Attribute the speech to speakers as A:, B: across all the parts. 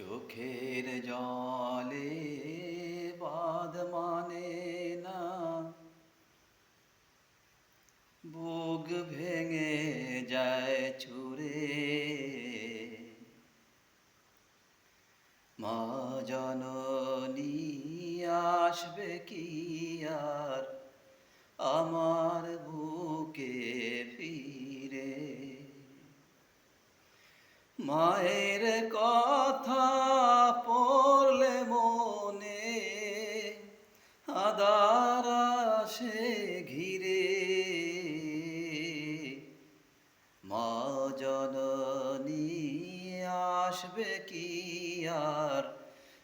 A: চোখের জলে বাদ মানে না। বুক ভেঙে যায় ছুরে মা জননী আসবে কি আর? আমার মায়ের কথা পড়লে মনে আদার আসে ঘিরে। মা জননী আসবে কি আর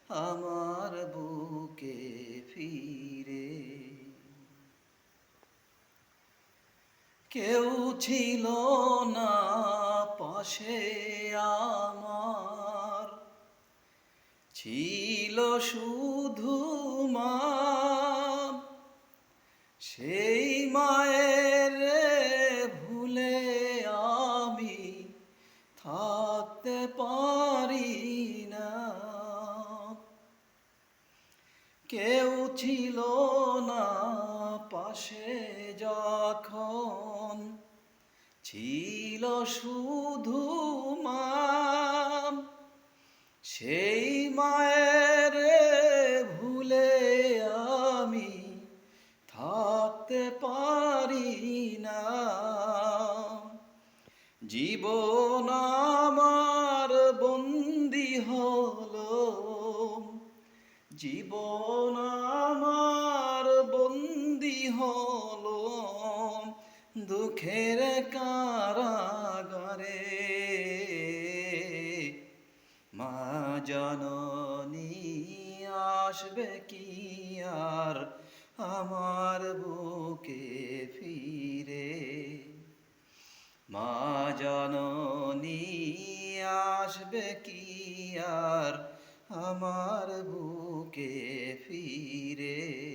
A: আমার বুকে ফিরে? কেউ ছিল না পাশে ছিল শুধু মা। সেই মায়ের ভুলে আমি থাকতে পারি না। কেউ ছিল না পাশে যখন ছিল শুধু মা। সেই মায়ের ভুলে আমি থাকতে পারি না। জীবন আমার বন্দি হল। জীবন আমার বন্দি হল। দুঃখের কারাগারে মা জননী আসবে কি আর আমার বুকে ফিরে? মা জননী আসবে কি আর আমার বুকে ফিরে?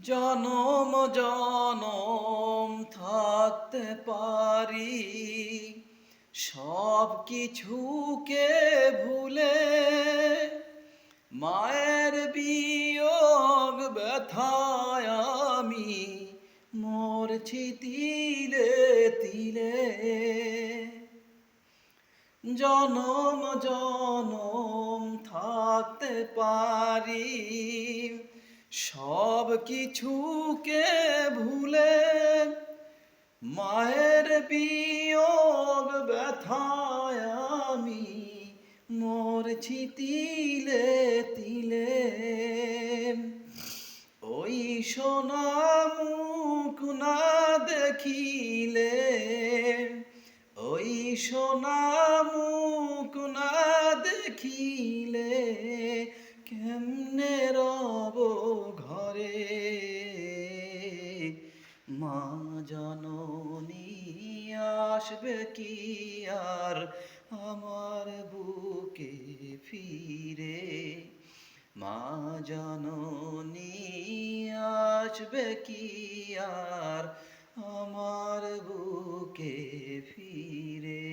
A: জনম জনম থাকতে পারি সব কিছুকে ভুলে মায়ের বিয়োগ ব্যথায় আমি মরছি তিলে তিলে। জনম জনম থাকতে পারি সব কিছুকে ভুলে মায়ের বিয়োগ ব্যথায় আমি মরছি তিলে তিলে। ওই সোনা মুখ না দেখিলে, ওই সোনা মুখ না দেখিলে কেমনে জননী আসবে কি আর আমার বুকে ফিরে? মা জননী আসবে কি আর আমার বুকে ফিরে?